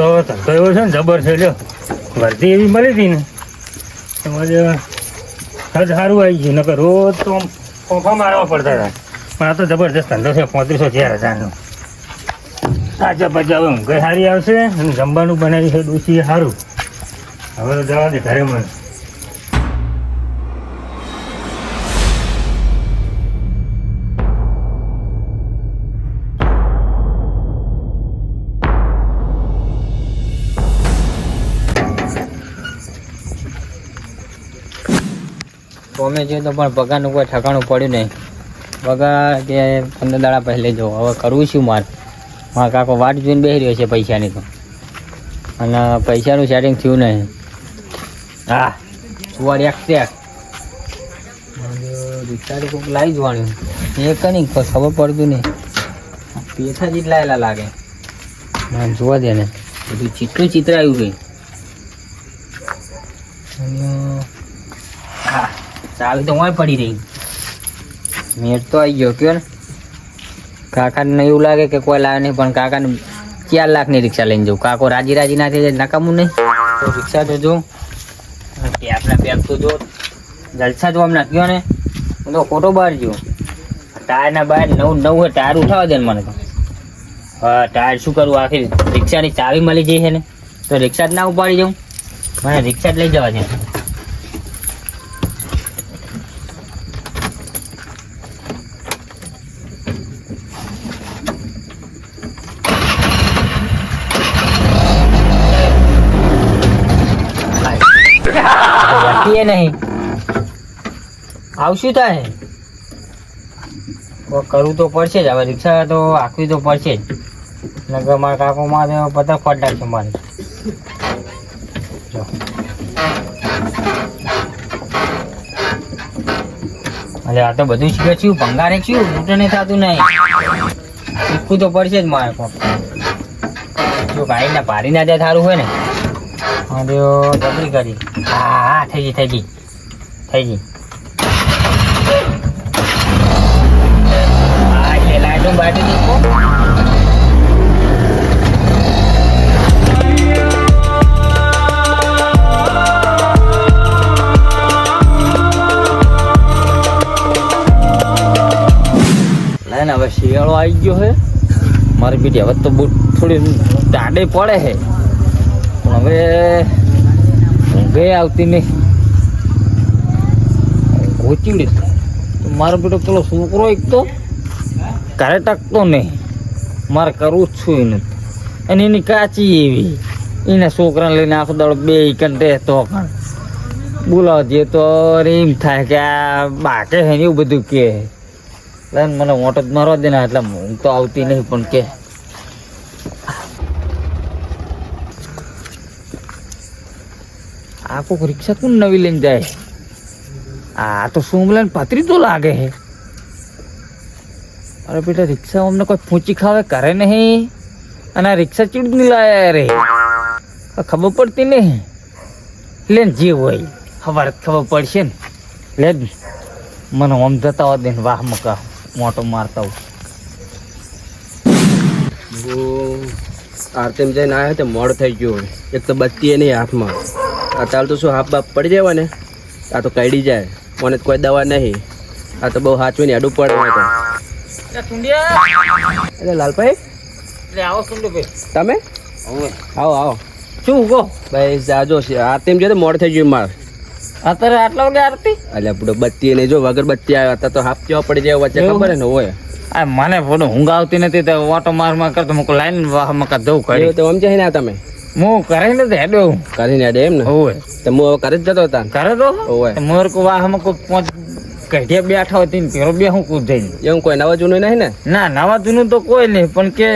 તો ધંધો એવો છે ને જબર છે, લ્યો. વર્ધી એવી મળી હતી ને. એમાં જ સારું આવી ગયું, નકર રોજ તો આમ કોફા મારવા પડતા હતા. પણ આ તો જબરજસ્ત ધંધો છે, પોત્રીસો ચાર હજારનો. તાજા પચા હવે ઊંઘે સારી આવશે અને જમવાનું બનાવી છે ડૂસી સારું. હવે જવા દે ઘરે મને ગમે છે તો પણ પગારનું કોઈ ઠકાણું પડ્યું નહીં. પગાર કે પંદર દાડા પહેલે જો. હવે કરવું શું મારે? મારા કાકો વાટ જોઈને બેસી રહ્યો છે પૈસાની તો. અને પૈસાનું સેટિંગ થયું નહીં. હા સુવાર એક ટેક વિચારી કોઈક લાવી જવાનું. એ કઈ ખબર પડતું નહીં. પેથા જેટલા એલા લાગે. ના જોવા દે ને. બધું ચિત્રું ચિત્ર આવ્યું કંઈ અને ચાવી તો હોય પડી રહી. મેર તો આવી ગયો કયો ને કાકાને એવું લાગે કે કોઈ લાવે નહીં, પણ કાકાને ચાર લાખની રિક્ષા લઈને જવું કાકો રાજી રાજી ના થઈ જાય, નકામું નહીં. તો રિક્ષા તો જો આપણા બેગ તો જો જલસા જો હમણાં ગયો ને, હું તો ખોટો બહાર ગયો. ટાયરના બહાર નવું નવું ટાયર ઉઠાવા દે મને તો. હા, ટાયર શું કરું? આખી રિક્ષાની ચાવી મળી જઈ છે ને. તો રિક્ષા જ ના ઉપાડી જાઉં મને રિક્ષા જ લઈ જવા છે વટીએ નહીં. આવશું બહુ કરવું તો પડશે જ. હવે રિક્ષા તો આખવી તો પડશે જ. નગર મારા કાકો મારે બધા ફટ છે મારે. અરે આ તો બધું શીખે છું. ભંગારે છું. નહીં થતું નહીં. શીખવું તો પડશે જ મારે જો, ગાડીને ભારી ના જાય સારું હોય ને તો જબરી કરી. હા હા, થઈ ગઈ થઈ ગઈ. થઈ ગઈ. હા હવે શિયાળો આવી ગયો છે. મારી બેટી, હવે તો બૂટ થોડી દાડે પડે છે. હવે ઊંઘે આવતી નહીં. ગોચીડી મારો બેટો પેલો છોકરો એક તો ઘરે ટકતો નહીં. મારે કરવું જ છું એને. અને એની કાચી એવી. એના છોકરાને લઈને આખો દાડો બે કંટે તો કણ જે તો એમ થાય કે આ બાકે છે ને એવું બધું કે મને મોટો જ મારવા દે ને એટલે હું તો આવતી નહીં પણ કે. આ કોક રિક્ષા કોણ નવી લઈને જાય. આ તો સોમલાન પાતરી તો લાગે હે. અરે બેટા રિક્ષા અમને કોઈ ફૂંચી ખાવે કરે નહીં. અને આ રિક્ષા ચીડ લાયા રે. ખબર પડતી નહીં. લે ને જે હોય. ખબર ખબર પડશે ને. લે મને આમ જતા હોય દે વાહ મકા મોટો મારતા હોય. આરતીમ જઈને આવ્યો તો મોડ થઈ ગયો હોય. એક તો બત્તી નહીં હાથમાં. અત્યારે તો શું હાફ બાપ પડી જાય ને આ તો કઈડી જાય. મને તો કોઈ દવા નહીં. આ તો બહુ સાચવીને અડું પડે એટલે લાલભાઈ? આવો તમે? આવો. આવો શું કહો ભાઈ જાજો છે. આરતીમ જો મોડ થઈ ગયું માર. અત્યારે આટલા વાગે આરતી? એટલે બત્તી નહીં જો વગર બત્તી આવ્યા અત્યારે તો હાફ કેવા પડી જાય વચ્ચે ખબર ને હોય. આ મને ફોટો ઊંઘ આવતી નથી તો ઓટો માર માર કરતો મૂકો લાઈન વાહ મકા દઉં કરી તો સમજે ને તમે? હું કરી નથી હેડો કરીને હેડે એમ ને? હોય. તો હું હવે કરી જ જતો હતા કરે તો હોય. મોર કો વાહ મકો પાંચ કઢિયા બેઠા હતી ને પેરો બે હું કૂદ જઈને? એવું કોઈ નવા જૂનું નહીં ને? ના નવા જૂનું તો કોઈ નહીં પણ કે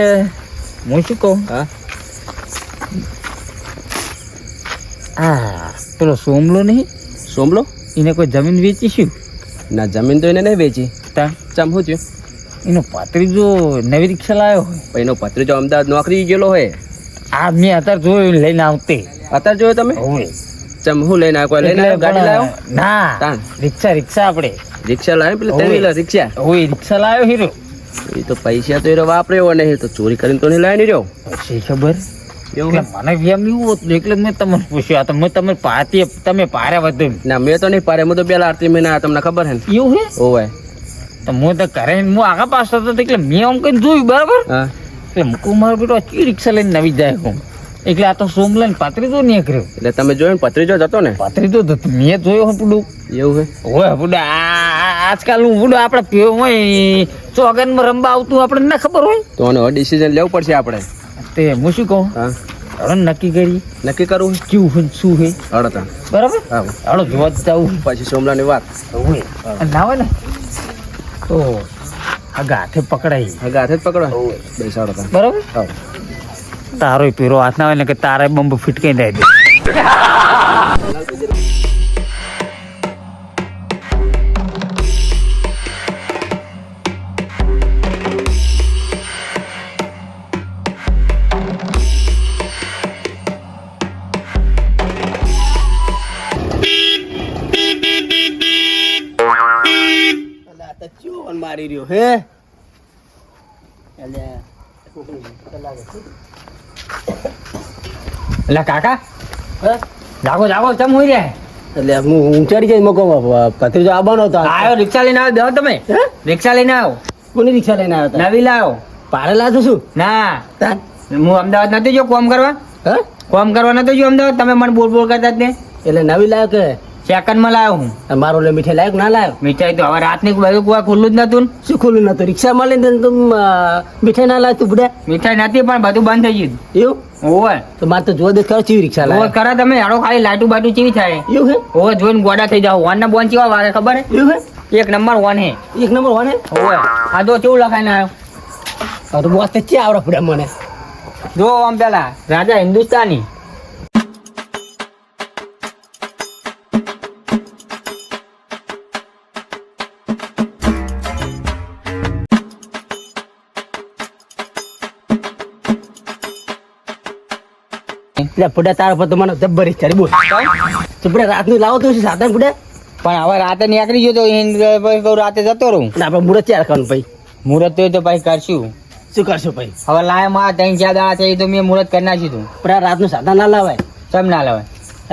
હું શું કહું? હા. આ પેલો સોમલો નહીં? સોમલો? એને કોઈ જમીન વેચી શું? ના જમીન તો એને નહીં વેચી. ચમ શું થયું? એનો પાત્રીજો નવી રિક્ષા લાવ્યો હોય. એનો પાત્રીજો અમદાવાદ નોકરી ગયેલો હોય? આ મેં અત્યારે જોયું લઈને આવતે. અત્યારે જોયો તમે? હોય. ચમ હું લઈને આવ્યો? લઈને આવ્યો? ગાડી લાવ્યો ના તાણ. રિક્ષા રિક્ષા આપણે. રિક્ષા લાવ્યો પેલી ત્રણ વ્હીલર રિક્ષા? હોય રિક્ષા લાવ્યો હીરો. એ તો પૈસા તો એ વાપર્યો નહીં તો ચોરી કરીને તો નહીં લાવી રહ્યો પછી ખબર? એવું મને એમ એવું હતું એટલે મેં તમને પૂછ્યું. આ તો મેં તમે પાતી તમે પારે વધુ ના મેં તો નહીં પારે હું તો પેલા આરતી મહિના તમને ખબર હે ને? એવું હે? ઓવે તો હું તો ઘરે હું આગળ પાછો હતો એટલે મેં આમ કઈ જોયું બરાબર? હા. એટલે મૂકું મારો બેટો ચી રિક્ષા લઈને નવી જાય હું એટલે આ તો સોમ લઈને પાત્રી તો નીકળ્યો. એટલે તમે જોયો ને ભત્રીજો જ હતો ને? પાત્રી તો હતો. મેં જોયો હું પુડું. એવું હે? હોય પુડા આજકાલ હું પુડું આપણે પીવો હોય ચોગનમાં રમવા આવતું આપણે ના ખબર હોય? તો એનો ડિસિઝન લેવું પડશે આપણે. તે હું શું કહું? હા. હવે નક્કી કરી. નક્કી કરવું કેવું હોય શું હોય હળતા બરાબર? હળો જોવા જ જવું પછી સોમલાની વાત. ના હોય ને? તો આ ગાથે પકડાય આ ગાથે જ પકડો. બેસાડો તા બરાબર? તારો પીરો હાથ ના હોય ને કે તારે બંબ ફીટકાઈ દે. મારી રહ્યો હે એટલે કાકા? જાગો જાગો ચમ હોય રે એટલે હું હું ચડી જઈ મકો પથરી આવવાનો હતો આવ્યો રિક્ષા લઈને આવ્યો દેવો તમે. રિક્ષા લઈને આવો. કોની રિક્ષા લઈને આવ્યો નવી લાવો. પારે તો શું? ના. હું અમદાવાદ નથી જો કોમ કરવા? હ? કોમ કરવા નતો જો અમદાવાદ? તમે મને બોલ બોલ કરતા જ ને. એટલે નવી લાવ્યો કે? સેકન્ડમાં લાવ્યો હું. મારો લે મીઠાઈ લાયક ના લાવ્યો મીઠાઈ તો હવે રાતની બધું કોઈ ખુલ્લું જ નતું શું ખુલ્લું નતું? રિક્ષા મળે ને તું મીઠાઈ ના લાવ તું બુડા. મીઠાઈ નથી પણ બધું બંધ થઈ ગયું. એવું? ઓવે તો મારે તો જો દે કરો ચીવી રિક્ષા ઓવે લાવે ખરા તમે હાડો ખાલી લાટુ બાટુ ચીવી થાય? એવું હે? ઓવે જોઈને ગોડા થઈ જાવ વન ના બોન ચેવા વારે ખબર એવું હે? હે એક નંબર વન હે. એક નંબર વાને ઓવે આ તો કેવું લખાઈને આવ્યો? તો બોસ તે ચી આવડે મને. જો આમ પેલા રાજા હિન્દુસ્તાની. એટલે ફૂડા તારા પર તો મને જબ્બર ઈચ્છા બોલ. તો પુડા રાતનું લાવો તો સાધન ફૂડે? પણ હવે રાતે નીકળી ગયો તો રાતે જતો રહું. અને આપણે મુરત ચાર કરવાનું ભાઈ? મુહૂર્ત તો તો ભાઈ કરશું. શું કરશું ભાઈ? હવે લાયમાં ત્રણ ચાર દાડા છે એ તો મેં મુહૂર્ત કરી નાખ્યું તું પણ રાતનું સાધન ના લાવાય. કેમ ના લાવે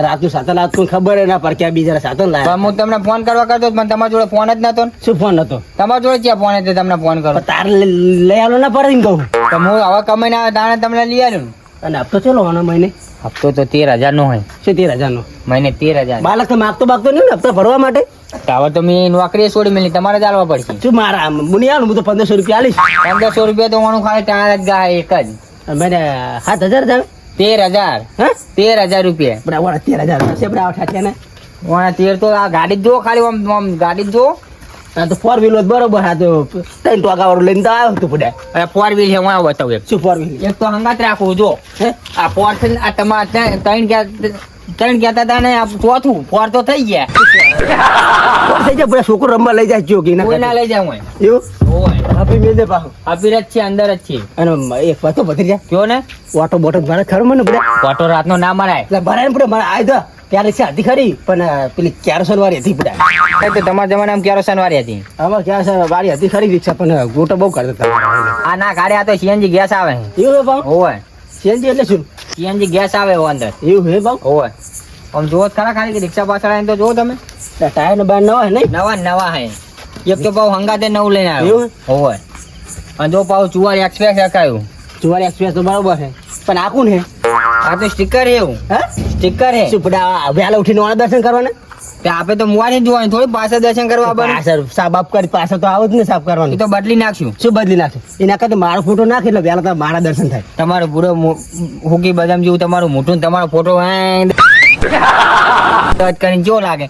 રાતનું સાધન આવતું ખબર ના પર ક્યાં બીજા સાધન લાવે હું તમને ફોન કરવા કરતો પણ તમારા જોડે ફોન જ નતો શું ફોન હતો? તમારા જોડે ક્યાં ફોન હતો? તમને ફોન કરો. તાર લઈ આલો ના પડે ને કહું. તો હું હવે કમાઈને આવે તાણે તમને લઈ આવ્યો ને. અને હપ્તો ચલો આનો મહિને? હપ્તો તો તેર હજાર નો હોય. શું તેર હજાર નો મહિને તેર હજાર. બાલક તો માગતો માગતો નહીં ને હપ્તા ભરવા માટે? ટાવર તો મેં નોકરી છોડી મેલી તમારે જ આલવા પડશે. શું મારા મુનિ આવું હું તો પંદરસો રૂપિયા આલીશ. પંદરસો રૂપિયા તો હું ખાલી ટાણા જ ગાય એક જ. મને સાત હજાર જ આવે? તેર હજાર. હા? તેર હજાર રૂપિયા. બરાબર તેર હજાર થશે બરાબર થશે ને તેર તો આ ગાડી જ જો ખાલી આમ ગાડી જ જો. આ તો ફોર વ્હીલ બરોબર હા તો ત્રણ ટોકા વાળું લઈને તો આવ્યો તું પડ્યા ફોર વ્હીલ છે હું બતાવું એક. શું ફોર વ્હીલ એક તો હંગાત રાખવું જો. આ ફોર છે આ તમારે ત્રણ ગયા ત્રણ કહેતા હતા ને આ ચોથું. ફોર તો થઈ ગયા. થઈ જાય બધા છોકરો રમવા લઈ જાય ના કોઈ ના લઈ હું એવું? આપી દે પાછું. અભિરત છે અંદર જ છે. અને એક જાય કયો ને? ઓટો બોટો ભરે ખરું મને બધા? ઓટો રાતનો ના મરાય. એટલે ભરાય ને પડે મારે આય તો ત્યારે છે હતી ખરી પણ પેલી કેરોસન વાળી હતી બધા. તો તમારા જમાનામાં કેરોસન વાળી હતી? આમાં કેરોસન વાળી હતી ખરી રિક્ષા પણ ગોટો બહુ કરતા હતા. આ ના ગાડી આ તો સીએનજી ગેસ આવે. એવું ભાવ હોય સીએનજી એટલે શું? સીએનજી ગેસ આવે એવો અંદર. એવું હે ભાવ હોય આમ જુઓ ખરા ખાલી કે રિક્ષા પાછળ આવીને તો જોવો તમે. ટાયર ને બાર નવા નહીં? નવા નવા હે. એક તો પાવ હંગાતે નવું લઈને આવ્યો. એવું? ઓય અને જો પાવ ચુવાર એક્સપ્રેસ રખાયું. જુવારી એક્સપ્રેસ તો બરોબર છે પણ આખું હે? આ તો સ્ટીકર હે એવું. હા? સ્ટીકર હે શું બધા વહેલા ઉઠીને વાળા દર્શન કરવાના? તે આપે તો મુવાની જોવાની થોડી પાસે દર્શન કરવા બને સર સાફ કરી પાછળ તો આવો જ ને સાફ કરવાનું. તો બદલી નાખ્યું. શું બદલી નાખશું એના કરતા મારો ફોટો નાખે એટલે વહેલા તો મારા દર્શન થાય. તમારો પૂરો હુકી બદામ જેવું તમારું મોટું ને તમારો ફોટો કરીને જો લાગે.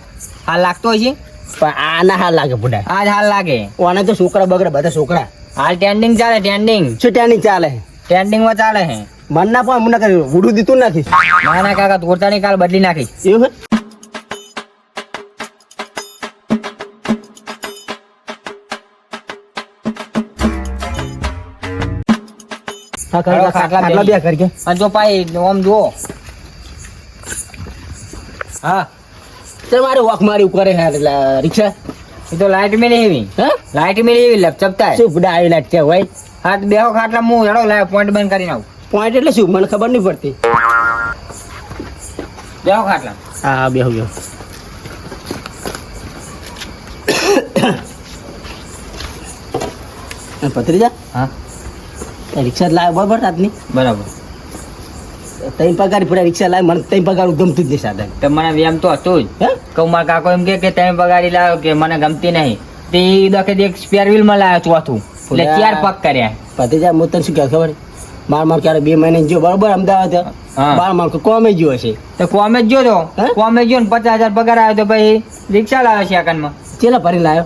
હાલ લાગતો હોય છે? પણ આના હાલ લાગે બુડા આજ હાલ લાગે. ઓને તો છોકરા બગડે બધા છોકરા. હાલ ટ્રેન્ડિંગ ચાલે ટ્રેન્ડિંગ શું ટેન્ડિંગ ચાલે? ટ્રેન્ડિંગમાં ચાલે છે મન ના પણ મને કરી ઉડું દીધું નથી ના ના કાકા તોડતાની કાલ બદલી નાખી એવું ખાટલા બે. બે અને જો પાઈ આમ જુઓ. હા. તમારે મારે વોક મારી કરે એટલે રિક્ષા. એ તો લાઈટ મેલી એવી. હે? લાઈટ મેલી એવી લપચપતા. શું બુડા આવી લાટ છે હોય? હા તો બેહો ખાટલા હું હેડો લાવ પોઈન્ટ બંધ કરી નાખું. પોઈન્ટ એટલે શું? મને ખબર નહીં પડતી. બેહો ખાટલા. હા બેહુ બેહુ. પત્રીજા હા. રિક્ષા લાવે બરાબર રાતની? બરાબર. તઈ પગાર પૂરા રિક્ષા લાવે મને તઈ પગાર ગમતું જ નહીં સાધન. તો મને વેમ તો હતું જ. હે? કહું મારા કાકો એમ કે તઈ પગાડી લાવ્યો કે મને ગમતી નહીં. તે દખે એક સ્પેર વ્હીલમાં લાવ્યો ચોથું એટલે ચાર પગ કર્યા? પતિજા હું તને શું કહે ખબર? માર માર ક્યારે બે મહિને જો બરોબર અમદાવાદ. બાર માર કોમે ગયો હશે તો કોમે જ જો તો? કોમે જો ને પચાસ હજાર પગાર આવ્યો તો પછી રિક્ષા લાવ્યો છે આકનમાં ચેલા ભરી લાવ્યો?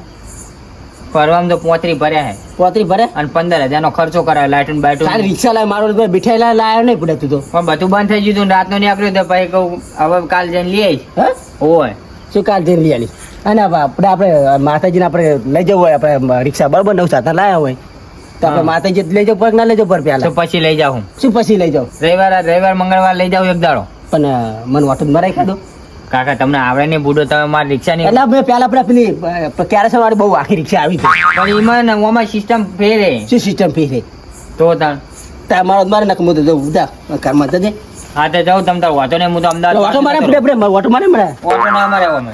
ફરવામાં તો પોતરી ભર્યા હે. પોતરી ભરે અને પંદર હજાર નો ખર્ચો કરાયો લાઇટન તારી બાઇટન રિક્ષા લાવે મારો ભાઈ બીઠાઈ લાવે લાયો નહીં પડે તું તો. પણ બધું બંધ થઈ ગયું રાત ને રાતનો નીકળ્યો તો ભાઈ કહું હવે કાલ જઈને લઈ આવીશ. હે? હોય શું કાલ જઈને લઈ આલી અને આપણે આપણે માતાજીને આપણે લઈ જવું હોય આપણે રિક્ષા બરોબર નવ સાથે લાયા હોય. તો આપણે. માતાજી લઈ જાવ પર ના લઈ જાવ પર તો પછી લઈ જાવ શું પછી લઈ જાવ રવિવાર રવિવાર મંગળવાર લઈ જાવ એક દાડો. પણ મને વાટું મરાઈ ખાધો. કાકા તમને આવડે નહીં બુડો તમે મારી રિક્ષા નહીં એટલે પેલા આપણે પેલી ક્યારે સવારે બહુ આખી રિક્ષા આવી હતી પણ એમાં ને ઓમાં સિસ્ટમ ફેરે. શું સિસ્ટમ ફી છે તો તાણ. તાર મારો મારે હું તો જવું. ઉદા કારમાં જજે. હા તો જાઉં તમ તાર વાંધો નહીં હું તો અમદાવાદ વાતો મારે પડે મારે મળે ઓટો ના મારે અમે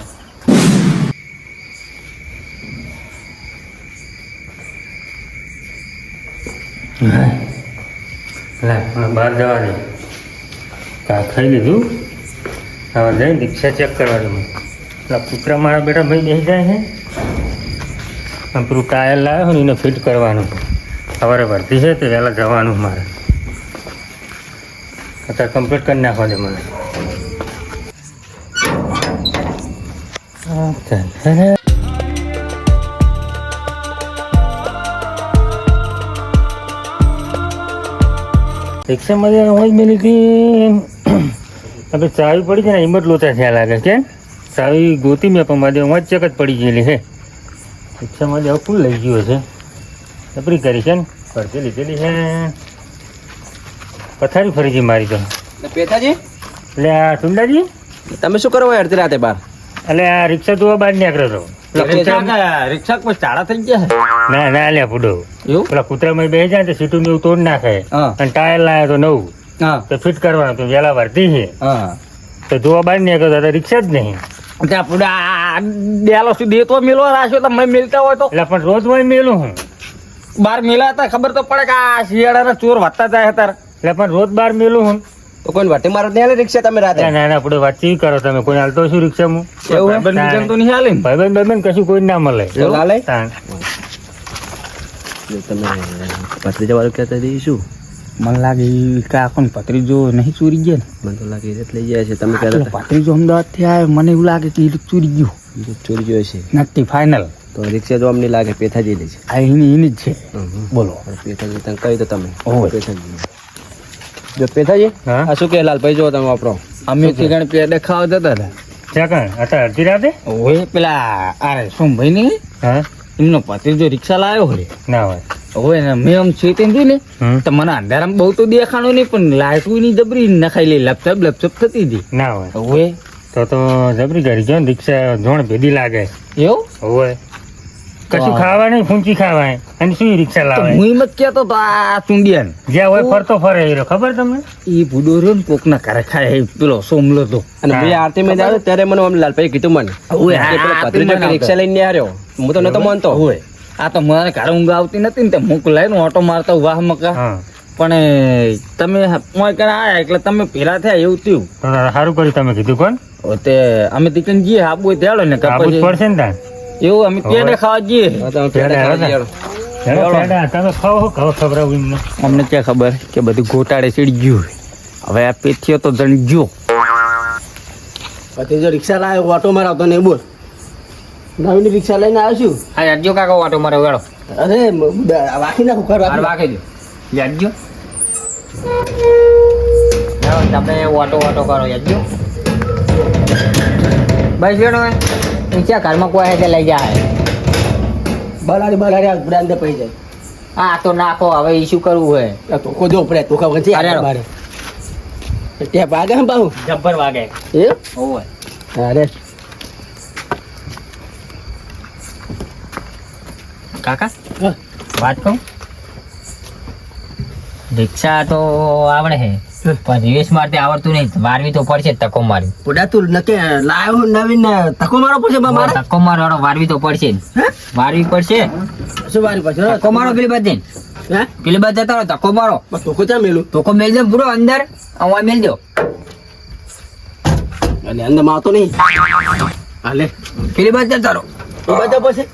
લે બહાર જવા દે કા ખાઈ લીધું? હવે જઈને રિક્ષા ચેક કરવા દઉં પેલા કૂતરા મારા બેટા ભાઈ બેસી જાય છે અને પેલું ટાયર લાવ્યો ને એને ફિટ કરવાનું. સવારે ભરતી છે તે વહેલા જવાનું મારે. અત્યારે કમ્પ્લીટ કરી નાખવા દે મને અચ્છા. રિક્ષામાં જે હોય મેલી હતી. આપણે ચાવી પડી છે ને હિંમત લોચા થયા લાગે છે ચાવી ગોતી મેં પણ મારે વાંચ ચક જ પડી ગયેલી છે. રિક્ષામાં જે ફૂલ લઈ ગયો છે. નપરી કરી છે ને ફરતી લીધેલી છે. પથારી ફરી છે મારી તો. પેતાજી એટલે આ સુંદાજી તમે શું કરો અડધી રાતે બાર એટલે આ રિક્ષા ધોવા બહાર નીકળ્યો હતો. કૂતરા રિક્ષા કોઈ ચાળા થઈ ગયા ના ના લે પૂડો એવું? પેલા કૂતરામાં બેસી જાય તો સીટું ને તોડ નાખે. અને ટાયર લાવ્યો તો નવું. તો ફિટ કરવાનું તો વહેલા ભરતી છે. હા. તો જોવા બાર નીકળતો તો રિક્ષા જ નહીં. ત્યાં પૂરા ડેલો સુધી તો મેલો રાખ્યો તમે મિલતા હોય તો. એટલે પણ રોજ હોય મેલું હું. બાર મેલા હતા ખબર તો પડે કે આ શિયાળાના ચોર વધતા જાય તાર. એટલે પણ રોજ બાર મેલું હું. તો કોઈ વટી મારો ત્યાં રિક્ષા તમે રાતે? ના ના આપણે વાતચીત કરો તમે? કોઈ હાલતો શું રિક્ષામાં? એવું? હે? તો નહીં હાલે ને? ભાઈબંધ ભાઈબંધ કશું કોઈ ના મળે. એવું? ના તમે પત્રીજા વાળું કહેતા હતી શું? મને લાગે ઈ કાકોને પત્રીજો નહીં ચોરી ગયા મને તો લાગે એટલે લઈ જાય છે. તમે ને પત્રીજો અમદાવાદથી આવે મને એવું લાગે કે ઈ ચોરી ગયું. ચોરી ગયો છે નક્કી ફાઇનલ તો રિક્ષા જો અમને લાગે પેથાજી લે છે. આ એની એની જ છે. બોલો. પેથાજી તમે કહી દો તમે. પેથાજી. જો પેથાજી આ શું કે લાલભાઈ જો તમે વાપરો. અમે ઠેકાણે પેડે ખાવા જતા હતા. અત્યારે અડધી રાતે? ઓય પેલા અરે શું ભાઈ ની હા. એમનો જો રિક્ષા લાવ્યો હોય. ના હોય. હોય ને મેં આમ છેતી જોઈ ને તો મને અંધારામાં બહુ તો દેખાણું નહીં પણ લાઈટું ની જબરી નખાઈ લે લપચપ લપચપ થતી હતી. ના હોય. હોય તો તો જબરી કરી જો રિક્ષા જોણ ભેદી લાગે. એવું? હોય કશું ખાવા નહીં ફૂંચી ખાવાય. અને શું રિક્ષા લાવે? હું મત જ તો આ ચુંડિયાન. જ્યાં હોય ફરતો ફરે એ ખબર તમને? એ ભૂડો રહ્યો ને કોક ના ઘરે ખાય પેલો સોમલો તો. અને ભાઈ આરતી મેં જાવ ત્યારે મને આમ લાલભાઈ કીધું મને રિક્ષા લઈને આવ્યો હું તો નતો માનતો. હોય આ તો મને ઘરે ઊંઘ આવતી નથી ને તે મૂક લઈને ઓટો મારતા વાહ મકા. પણ તમે મોય કરે આયા એટલે તમે પેલા થયા એવું થયું. સારું કર્યું તમે કીધું કોણ? તે અમે તીકન જઈએ આબુ હોય તેડો ને પડશે ને તાણ એવું અમે પેડે ખાવા જઈએ. ખાવા અમને? ક્યાં ખબર કે બધું ઘોટાળે ચડી ગયું હવે આ પેથીઓ તો જણ ગયો. ભત્રીજો રિક્ષા લાવ્યો ઓટો મારતો ને બોલ. નવીન રિક્ષા લઈને આવ્યો છું. હા યાદજો કાકા ઓટો મારો વેળો અરે વાખી નાખું ખર વાખી દો. જો. ચાલો તમે ઓટો ઓટો કરો યાદજો બસ બેનો નીચે ઘરમાં કોઈ હે તે લઈ જાય બલાડી બલાડી અંદર પડી જાય. હા તો નાખો. હવે ઈ શું કરવું હે? તો તો કોજો પડે તો ખબર છે અરે મારે બારે. ત્યાં ભાગે હે બાહુ? જબ્બર વાગે. એ હોય. અરે કાકા વાત કહું રિક્ષા તો આવડે હા. પણ રિવેશ મારતે આવડતું નહીં. મારવી તો પડશે તકો મારી. પુડા તું નકે લાયો નવીન તકો મારો પડશે મારે? તકો મારવાનો વારવી તો પડશે મારવી પડશે. શું વારી પડશે? તકો મારો પેલી હે? પેલી બાજુ તારો તકો મારો. તકો તો કોચા મેલું? તકો મેલ દે પૂરો અંદર આવા મેલ દો. અને અંદરમાં નહીં. હાલે. પેલી બધા પછી?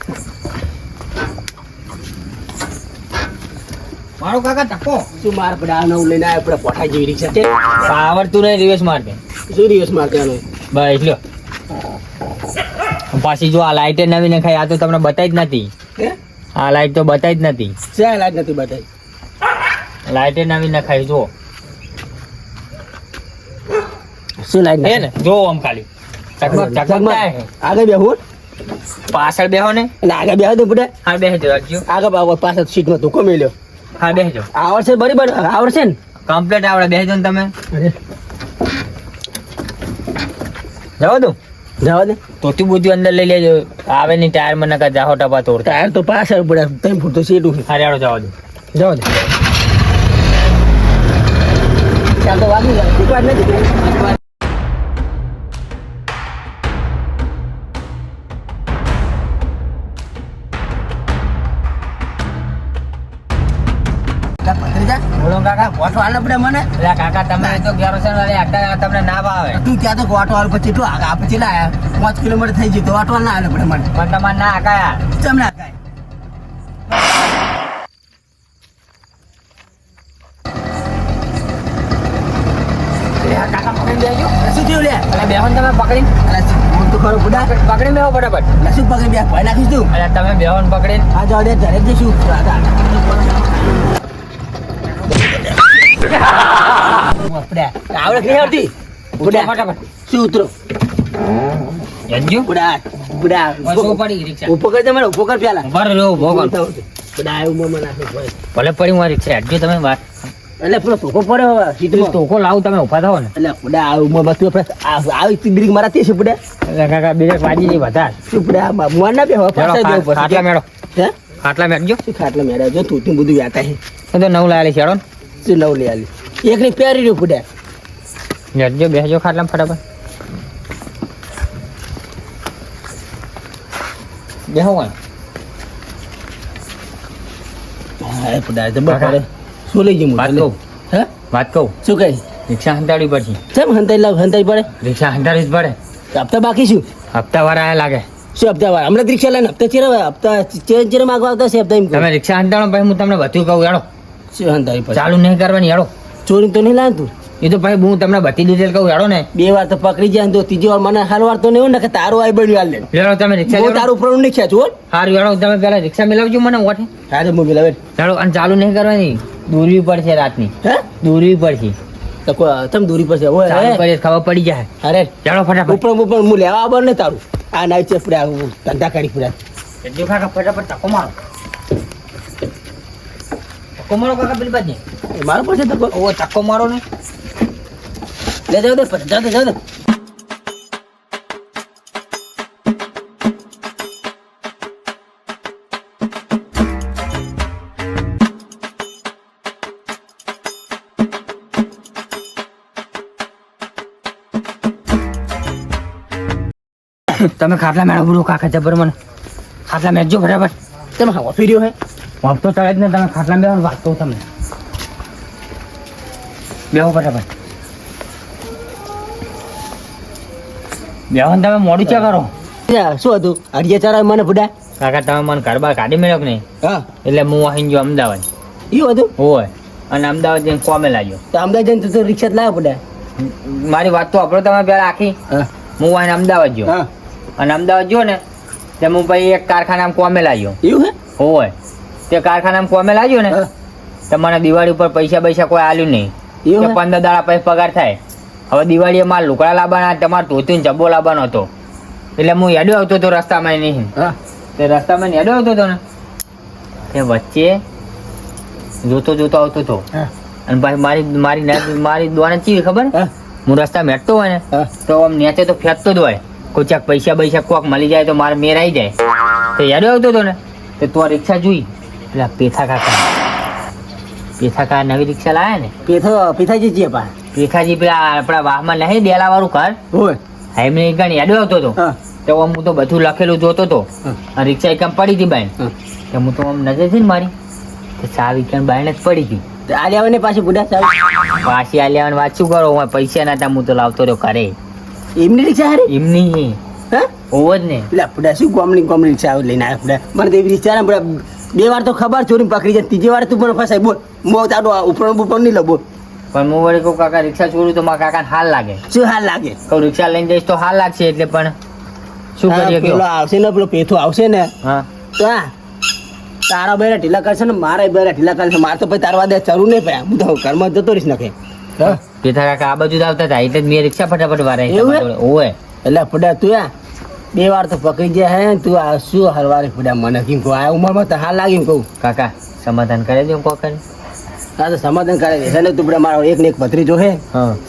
મારો કાકા ટકો શું માર પડા નવ લઈને આવ્યા પડે પોઠા જેવી રીક્ષા છે આવડતું નહીં રિવર્સ મારતે. શું રિવર્સ મારતે ત્યાંનો બસ લ્યો. પાછી જો આ લાઈટે નવી નખાઈ આ તો તમને બતાવી જ નથી. આ લાઈટ તો બતાવી જ નથી. શા લાઈટ નથી બતાવી લાઈટે નવી નખાઈ જો શું લાઈટ હે ને? જો આમ ખાલી. ચકમક ચકમક. આગળ બેહું. પાછળ બેહો ને. આગળ બેહો તો પડે હા રાખજો. આગળ પાછળ સીટમાં ધોકો મેલ્યો. હા બેસજો. આવડશે બરાબર આવડશે ને? કમ્પ્લીટ આવડે બેસજો ને તમે. અરે. જવા દો. જવા દે. તોતી બુદ્ધિ અંદર લઈ લેજો. આવે ની ટાયર મને નકા જાહો ટપા તોડ ટાયર તો પાછળ પડે તઈ ફૂટ તો સીટું હારે આવડો જવા દો. જવા દે. ચાલ તો વાગી જાય હાલ મને એટલે કાકા તમે તો ગેરોસન વાળી આટલા તમને ના ભાવે. તું ત્યાં તો ઓટો હાલ પછી તું આગળ પછી લાયા પાંચ કિલોમીટર થઈ ગયું તો ઓટો ના હાલે પડે મને. પણ તમારે ના આકાયા. ચમ ના કાંઈ કાકા પકડી બેસજો શું થયું લે? અને બેહો ને તમે પકડીને. અલા, હું તો ખરો બુડા પકડીને બેહો ફટાફટ. શું પકડી બે ભાઈ નાખીશ તું? તમે બેહન ને પકડીને. આ જોડે ઘરે જઈશું. દાદા નહીં આવતી ઉતરો બુડા ફટાફટ. શું ઉતરો? જજો? બુડા બુડા બસ પડી રિક્ષા. ઊભો કર દે મને ઊભો કર પેલા. ઊભા રહ્યો ભોગલ બુડા આવ્યું મોમાં નાખે ભલે પડી હું રિક્ષા તમે વાત એટલે પેલો ધોકો પડ્યો સીધો ટોકો લાવું તમે ઊભા થાઓ ને. એટલે બુડા આવ્યું મોમાં તું આવી બ્રિક છે બુડા કાકા બીજા વાજી જઈ વધાર. શું બુડા મોન ના બે હવે પાછા જવું ખાટલા મેળો. હે? ખાટલા મેળજો ખાટલા મેળા? તું તું બધું વ્યાતા છે તો નવું છે હેડો શું લઈ આલી. એક ની પહેરી રહ્યું ને જજો બેસજો ખાટલા ફટાફટ. બેહો હા પડે. શું લઈ વાત કહું? હે? વાત કહું? શું કહે? રિક્ષા હંતાડી પડશે. કેમ હંતાઈ લાવ હંતાઈ પડે? રિક્ષા હંતાડી જ પડે. હપ્તા બાકી શું? હપ્તા વાળા લાગે. શું હપ્તા વાર હમણાં રિક્ષા લઈને હપ્તા ચેરા હપ્તા ચેર ચેર માગવા આવતા છે હપ્તા તમે રિક્ષા હંતાડો પછી હું તમને બધું કહું હેડો. શું ચાલુ નહીં કરવાની હેડો. ચોરી તો નહીં લાવ તું એ તો ભાઈ હું તમને બધી ડિટેલ કહું હેડો ને. બે વાર તો પકડી જાય તો ત્રીજી વાર મને હાલ વાર તો નહીં ને કે તારું આઈ બન્યું હાલ લે હેડો તમે રિક્ષા હું તારું ઉપર નહીં ખેંચું હો. સારું હેડો તમે પેલા રિક્ષા મિલાવજો મને ઓઠે. હારે હું મિલાવે હેડો. અને ચાલુ નહીં કરવાની દૂરવી પડશે રાતની. હે? દૂરવી પડશે. તો તમ દૂરી છે ઓય ચાલુ હે. ખબર પડી જાય. અરે હેડો ફટાફટ. ઉપર ઉપર હું લેવા આબર ને તારું. આ નાઈ હું ધંધા કરી પડ્યા કાકા ફટાફટ ધક્કો મારો. ધક્કો મારો કાકા પેલી બાજુ. મારો પણ તો ઓ ધક્કો મારો ને. લે જાવ દે જાવ દે જાવ દે તમે ખાટલા મેળો કાકા જબર મને. ખાટલા મેળજો બરાબર. તમે હા ફેર્યો હે? વાપ તો ચડે જ ને તમે ખાટલા મેળો વાત કહું તમને. બેહો ફટાફટ. બેહો તમે મોડું ચા કરો. શું હતું? અઢિયા ચાર મને પડ્યા કાકા તમે મને ઘર બહાર કાઢી મેળ્યો કે નહીં? હા. એટલે હું અહીં ગયો અમદાવાદ. એવું હતું? હોય. અને અમદાવાદ જઈને કોમે લાગ્યો. તો અમદાવાદ જઈને તો રિક્ષા જ લાવ્યા પડ્યા મારી વાત તો આપણો તમે પેલા આખી. હા. અહીં અમદાવાદ ગયો. હા. અને અમદાવાદ ગયો ને તે હું ભાઈ એક કારખાનામાં કોમે લાગ્યો. એવું હે? હોય. તે કારખાનામાં કોમે લાગ્યો ને તમારે દિવાળી ઉપર પૈસા પૈસા કોઈ આલ્યું નહીં. કે એવું પંદર દાડા પછી પગાર થાય. હવે દિવાળીએ માર લુકડા લાવવાના તમારે ધોતીને જબ્બો લાવવાનો હતો. એટલે હું હેડ્યો આવતો હતો રસ્તામાં નહીં તે રસ્તામાં હેડ્યો આવતો હતો ને. તે વચ્ચે જોતો જોતો આવતો હતો. હા. અને ભાઈ મારી મારી ને- મારી દોને ચીવી ખબર? હા. રસ્તામાં હેઠતો હોય ને તો આમ નેચે તો ફેંકતો જ હોય. કોઈ ચાક પૈસા પૈસા કોક મળી જાય તો મારે મેર આવી જાય. તો હેડ્યો આવતો હતો ને તો તું આ રિક્ષા જોઈ. પેલા પેથા કાકા. પેથા કાકા નવી રિક્ષા લાયા ને? પેથો પા. પેથાજી પેલા આપણા વાહમાં નહીં ડેલા વાળું કાર હોય એમને આવતો હતો. તો હું તો બધું લખેલું જોતો હતો. રિક્ષા એકમ પડી હતી બાઈ તો હું તો આમ નજર છે ને મારી. તો ચાવી બાઈને જ પડી હતી. તો આ ને પાછી બુઢા સાહેબ પાછી આ લેવાનું વાત શું કરો? હું પૈસા નતા હું તો લાવતો રહ્યો ઘરે. એમની રિક્ષા હારી? એમની હા. જ ને. પેલા બુઢા શું ગોમની ગોમની રિક્ષા લઈને આવ્યા બુઢા મને તો એવી રિક્ષા ને બે વાર તો ખબર ચોરી પકડી જાય. ત્રીજી વાર તું પણ ફસાય. બોલ. બહુ તારું ઉપર ઉપર નહીં લો બોલ. પણ હું વળી કહું કાકા રિક્ષા છોડું તો મારા કાકાને હાલ લાગે. શું હાલ લાગે? કહું રિક્ષા લઈને જઈશ તો હાલ લાગશે એટલે પણ શું કરીએ પેલો આવશે ને પેલો પેથો આવશે ને. હા. તો તારા બેરા ઢીલા કરશે ને મારા બેરા ઢીલા કરશે. મારે તો પછી તારવા દે ચરું નહીં પડ્યા. હું તો ઘરમાં જતો રહીશ નખે. પેથા કાકા આ બાજુ જ આવતા હતા. એટલે મેં રિક્ષા ફટાફટ વારે એવું હે? ઓવે. એટલે ફટા તું આ. બે વાર તો પકડી ગયા હે તું આ શું હરવારે ફુડા મને કેમ કહું? આ ઉંમરમાં તો હાલ લાગી કહું. કાકા સમાધાન કરે દઉં કોકન? હા તો સમાધાન કરે દે ને તું મારો એક ને એક ભત્રીજો હે.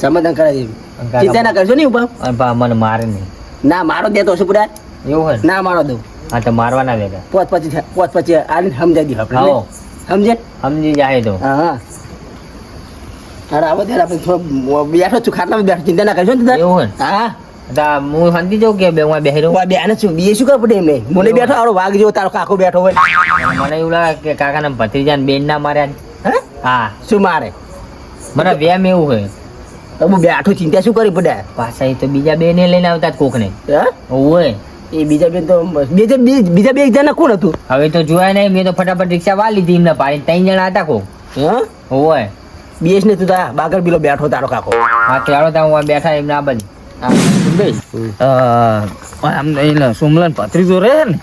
સમાધાન કરે દે ચિંતા ના કરજો નહીં ઊભા મને મારે નહીં. ના મારો દેતો હશે પૂરા એવું હોય ના? મારો દઉં. હા તો મારવાના વેગા પોત પછી પોત પછી આને સમજાઈ દી આપણે આવો. સમજે? સમજી જાય તો હા હા. અરે આવો ત્યારે આપણે બેઠો છું ખાટલામાં બેઠો ચિંતા ના કરજો ને? હા. હું શાંતિ જો કે બે હું બેહી રહું? હું આ બેને શું બીએ શું કરે પડે એમને મને બેઠો આરો વાઘ જેવો તારો કાકો બેઠો હોય. મને એવું લાગે કે કાકાના ભત્રીજાને બેન ના માર્યા હા? હા. શું મારે? મને વેમ એવું હોય. તો હું બેઠો ચિંતા શું કરી પડે? પાછા તો બીજા બેને લઈને આવતા કોક કોકને. હા? ઓય એ બીજા બેન તો બીજા બે બીજા બે જણા કોણ હતું? હવે તો જોયા નહીં મેં તો ફટાફટ રિક્ષા વા લીધી એમને પાડી ત્રણ જણા હતા કોક. હા? ઓય ને તું તા બાગર બીલો બેઠો તારો કાકો. હા ચાલો તા હું બેઠા એમને આ બાજુ આમ એટલે સોમલાન ભત્રીજો રહે ને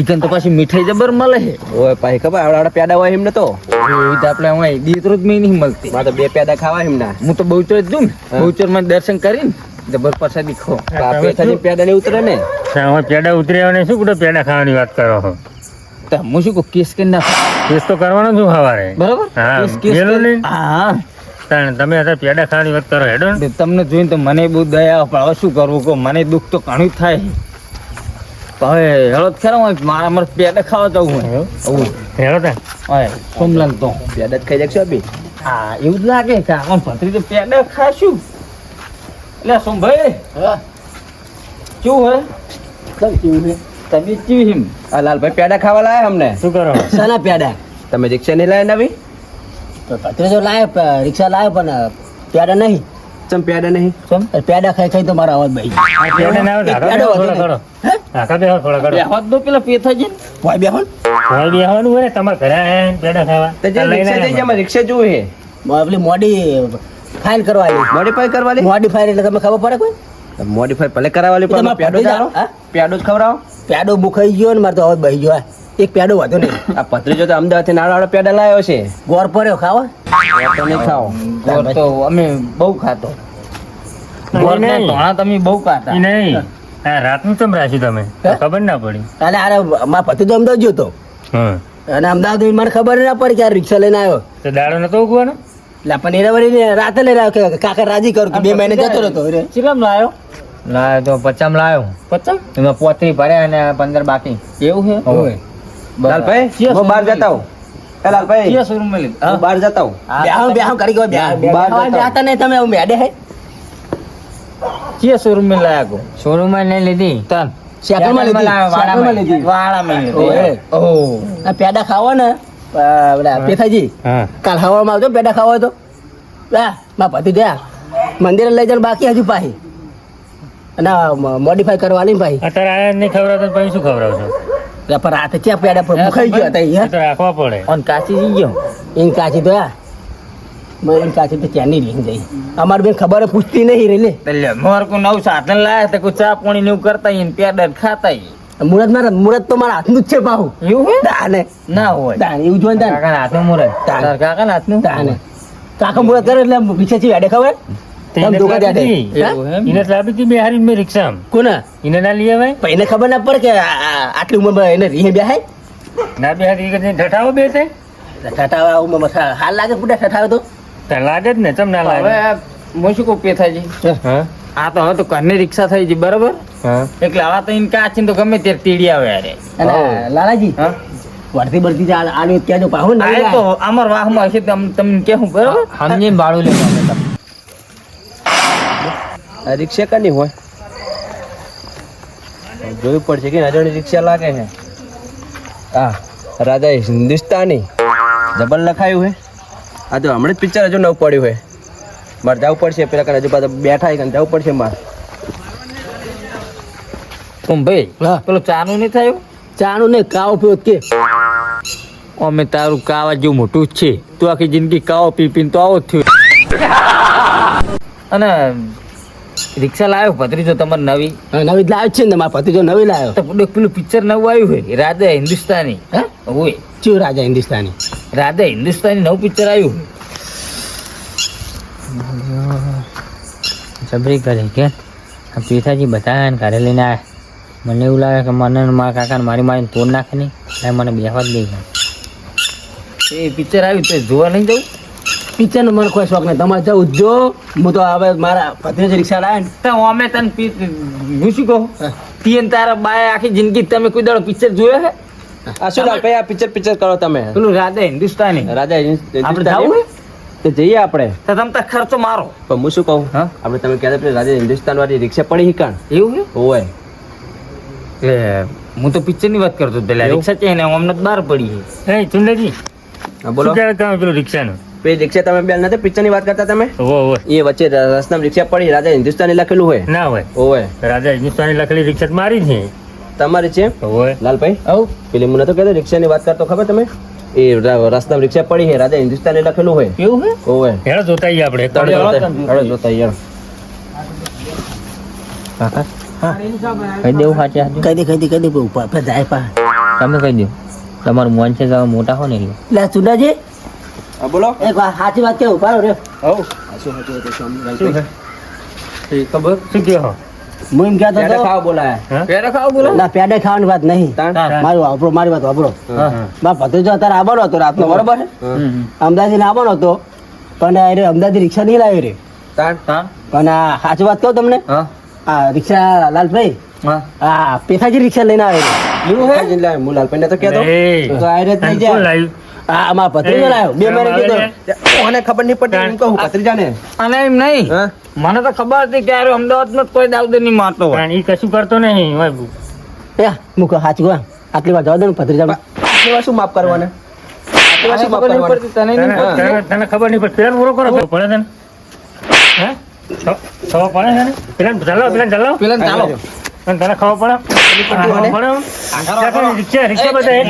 ઈકન તો પાછી મીઠાઈ જબર મળે છે. ઓય પાછી ખબર આવડા આવડા પેડા હોય એમને તો. એવી તો આપણે અહીં દીતરો જ નહીં મળતી. મારે તો બે પેડા ખાવા એમના. હું તો બહુચર જ ને બહુચરમાં દર્શન કરીને જબર પ્રસાદી ખો પેથાની પેડા ને ઉતરે ને? હવે પેડા ઉતરી આવે શું બધો પેડા ખાવાની વાત કરો છો? હું શું કહું કેસ કરી નાખો? કેસ તો કરવાનો છું સવારે. બરાબર? Case case? હા. તાણ તમે અત્યારે પેડા ખાવાની વાત કરો હેડો ને. તે તમને જોઈને તો મને બહુ દયા પણ હવે શું કરવું કહો? મને દુઃખ તો ઘણું જ થાય. તો હવે હેળો ખરા હોય મારા મારે પેડા ખાવા જવું હું. આવું. હેડો તા. હોય સોમલાલ તો પેડા જ ખાઈ જશે અભી હા એવું જ લાગે કે આમાં ભત્રી તો પેડા ખાશું. એટલે સોમભાઈ. શું હોય તબિયત કેવી હિમ આ લાલભાઈ પેડા ખાવા લાયા અમને. શું કરો? શાના પેડા. તમે રિક્ષા નહીં લાયા નવી તો ભત્રીજો રિક્ષા લાવ્યો પણ પેડા નહીં. ચમ પેડા નહીં? ચમ? પેડા ખાઈ ખાઈ તો મારો અવાજ ભાઈ પેડા ના બેહો કરો બેહો પેલા પેથા છે ભાઈ બેહો ને. બેહવાનું હોય ને તમારે ઘરે આયા ને પેડા ખાવા. તો જે રિક્ષા જઈ આયા રિક્ષા જોવે છે પેલી મોડી ફાઇલ કરવાની મોડીફાઈ કરવા લે એટલે તમે ખબર પડે કોઈ? મોડીફાઈ ભલે કરાવવા લે પણ તમારે પેડો જ હા? પેડો જ ખવડાવો. પેડો બુખાઈ ગયો ને મારે તો અવાજ બહી ગયો એક પેડો વાંધો નહીં. આ પત્રીજો તો અમદાવાદથી નાના નાના પેડા લાવ્યો છે. ગોર પડ્યો ખાવા. તો નહીં ખાઓ ગોળ તો અમે બહુ ખાતો. ગોર ગોળ ને ધોણા તમે બહુ ખાતા. ઈ નહીં. આ રાતનું કેમ રાખ્યું તમે? ખબર ના પડી. અને અરે મારા પતિ તો અમદાવાદ ગયો તો. અને અમદાવાદ મને ખબર ના પડી કે આ રિક્ષા લઈને આવ્યો. તો દાડો નતો ઉગવાનો? એટલે પણ એના વળી રાતે લઈને આવ્યો કે કાકા રાજી કરું કે બે મહિને જતો રહેતો રે ચિલમ લાયો? લાયો તો પચામ લાયો. પચામ? એમાં પોત્રી ભરે અને પંદર બાકી. એવું છે? ઓય. લાલભાઈ હું બહાર જતા હું એ લાલભાઈ કયો શોરૂમમાં લીધું હું બહાર જતા હું બેહો બેહો કરી ગયો બહાર જતા. નહીં તમે હું મેડે હે. કયો શોરૂમમાં લાયા કો શોરૂમમાં નહીં લીધી. સેકન્ડમાં લીધી. લાવ્યો, માં લીધી. વાળા માં લીધી. ઓહ. આ પેડા ખાવા ને બડા પેથાજી હા. કાલ હવામાં આવજો પેડા ખાવા તો લા મા પતિ ગયા. મંદિરે લઈ જવાનું બાકી હજુ પાહી. અને મોડિફાઈ કરવાની ભાઈ અત્યારે આયા નહીં ખવડાવતો તો પછી શું ખવડાવશો? પણ રાતે ચા પેડા પર મુખાઈ ગયો હતા તો રાખવા પડે. ઓન કાચી જઈ ગયો. એન કાચી તો મેં એન કાચી તો ચાની લઈને જઈ. અમારી બેન ખબર પૂછતી નહીં રેલે એટલે મોર કો નવ સાધન લાયા તો કોઈ ચા પાણી ને એવું કરતા એને પેડા ખાતા. મુરત મારા મુરત તો મારા હાથનું જ છે પાહુ એવું તાને ના હોય. તાને એવું જોઈને તાને કાકાના હાથનું તાર કાકા ના હાથનું? તાને કાકા મુરત કરે એટલે ચી આડે ખબર? તમ ધોકા દે હતી. હા? એવું એમ? એને લાવી હતી બિહારી મેં રિક્ષામાં કોના? એને ના લઈ આવે એને ખબર ના પડે કે આટલી ઉંમરમાં એને રીહે બેહાય? ના બિહારી કે ઠઠાવો બે છે ઠઠાવા ઉંમરમાં હાલ લાગે પુડા ઠઠાવે તો? તાર લાગે જ ને ચમ ના લાગે? હવે હું શું કહું પેથાજી હા? આ તો હવે તો ઘરની રિક્ષા થઈ ગઈ બરાબર? હા. એટલે આવા તો એને કાચીને તો ગમે ત્યારે તીડી આવે અરે લાલાજી હા? વળતી આલુ જે ત્યાં જો પાહો ને આ તો અમાર વાહમાં હશે તમને કેવું બરાબર? સમજીને ભાડું લેવા આ રિક્ષા કની હોય? જોયું પડશે કે અજાણી રિક્ષા લાગે છે. આ રાજા હિન્દુસ્તાની. જબર લખાયું હે? આ તો હમણાં જ પિક્ચર હજુ નવું પડ્યું હે. મારે જવું પડશે પેલા કારણે હજુ પાછા બેઠા છે જવું પડશે મારે. ઓમ ભાઈ હા. પેલું ચાનું નહીં થયું? ચાનું નહીં કાવ પીવો કે. અમે તારું કાવા જેવું મોટું જ છે તું આખી જિંદગી કાવો પી પીને તો આવો જ થયું. અને રિક્ષા લાવ્યો ભત્રીજો તમારે નવી. નવી જ લાવ્યો છે ને મારા ભત્રીજો નવી લાવ્યો તો પેલું પિક્ચર નવું આવ્યું હોય રાધા હિન્દુસ્તાની. હા હોય ચિયો રાજા હિન્દુસ્તાની. રાધા હિન્દુસ્તાની નવું પિક્ચર આવ્યું જબરી કરે કે આ પીઠાજી બધા ઘરે લઈને આવ્યા મને એવું લાગે કે મને મારા કાકાને મારી મારીને તોડ નાખે નહીં. મને બેહવા જ નહીં એ પિક્ચર આવ્યું તો જોવા નહીં જવું? પિક્ચર નો મને કોઈ શોખ નહીં. તમારે જવું જ હું તો હવે મારા ભત્રીજો રિક્ષા લાવે ને તો અમે તને પી હું શું કહું? તીન તારા બાય આખી જિંદગી તમે કોઈ દાડો પિક્ચર જોયો હે? આ શું ભાઈ આ પિક્ચર પિક્ચર કરો તમે. પેલું રાધા હિન્દુસ્તાની. રાજા આપણે જાવું હિન્દુસ્તાની તો જઈએ આપણે. તો તમે તો ખર્ચો મારો. પણ હું શું કહું? હા? આપણે તમે કહેતા પેલી રાજા હિન્દુસ્તાન વાળી રિક્ષા પડી હિકાણ એવું હોય. એ હું તો પિક્ચરની વાત કરતો પેલા રિક્ષા છે ને અમને બાર બહાર પડી છે એ ચુંડાજી બોલો. શું કહેવાય તમે પેલું રિક્ષાનું? પેલી રિક્ષા તમે બેલ નથી પિક્ચરની વાત કરતા તમે? એ વચ્ચે રસ્તા રિક્ષા પડી રાજા હિન્દુસ્તાની લખેલું હોય. ના હોય. હોય રાજા હિન્દુસ્તાની લખેલી રિક્ષા મારી છે. તમારી છે? લાલભાઈ? હવ પેલી મને તો કહેતો રિક્ષાની વાત કરતો ખબર તમે? એ રસ્તા રિક્ષા પડી છે રાજા હિન્દુસ્તાની લખેલું હોય. એવું હોય હોય હેડો જોતા આપણે તળે જોતા જોતા. યાર કાકા? કહી દેવું સાચે કઈ દે કઈ દે કઈ દે ઉપર જાય પા તમે કહી દો તમારું મન છે મોટા હો ને એટલે. લે ચુંડાજી હા બોલો. એક વાત સાચી વાત કેવું? ઊભા રહો રે ખબર હું શું કહો? એમ કહેતો હતો ખાવા બોલાયા. પેરે ખાવ બોલો ના પેડે ખાવાની વાત નહીં. મારું વાપરો મારી વાત વાપરો. મારા ભત્રીજો અત્યારે આવવાનો હતો રાતનો બરોબર? છે. અમદાવાદ આવવાનો હતો પણ એ અમદાવાદ રિક્ષા નહીં લાવ્યો રે. પણ સાચી વાત કહું તમને? હા. રિક્ષા લાલભાઈ હા. પેથાજી રિક્ષા લઈને આવ્યો રે. એવું હે? એટલે હું લાલભાઈને તો કહેતો. તો આ રીતે થઈ જાય. લાવ્યું આ ભત્રીજો લાવ્યો બે મહિને કીધો. મને ખબર નહીં પડતી એમ કહું ભત્રીજાને. અને એમ નહીં. મને તો ખબર હતી કે યાર અમદાવાદમાં કોઈ દાઉદ નહીં મારતો પણ ઈ કશું કરતો નહીં એ મૂકો સાચું કહો આટલી વાર જવા દે ને ભત્રીજા આટલી વાર શું માફ કરવાના? ખબર નહીં પડતી તને પડતી ખબર નહીં પડે પેલા પૂરો કરો પડે તને હે? પડે છે ને? પેલા ચાલો પેલા ચાલો પેલા ચાલો તને ખબર પડે? રિક્ષા રિક્ષા બધા.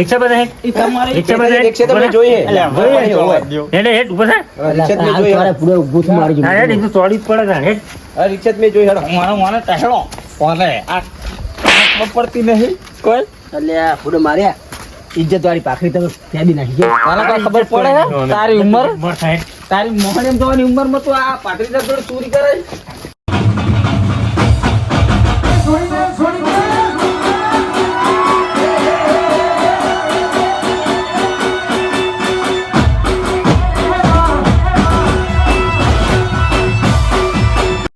રિક્ષા બધા રિક્ષા બધા રિક્ષા તમે જોઈએ. મેં પૂરો મારી ચોડી રિક્ષા મેં જોઈ હેડો. ટહેડો ઓલે આ પડતી નહીં? કોઈ? એટલે પૂરો માર્યા. ઇજ્જત વાળી પાખરી તમે ફેદી નાખી ગયો ખબર પડે? તારી ઉંમર? ઉંમર થાય. તારી મોહન એમ થવાની ઉંમરમાં તો આ પાટરી ચોરી કરે?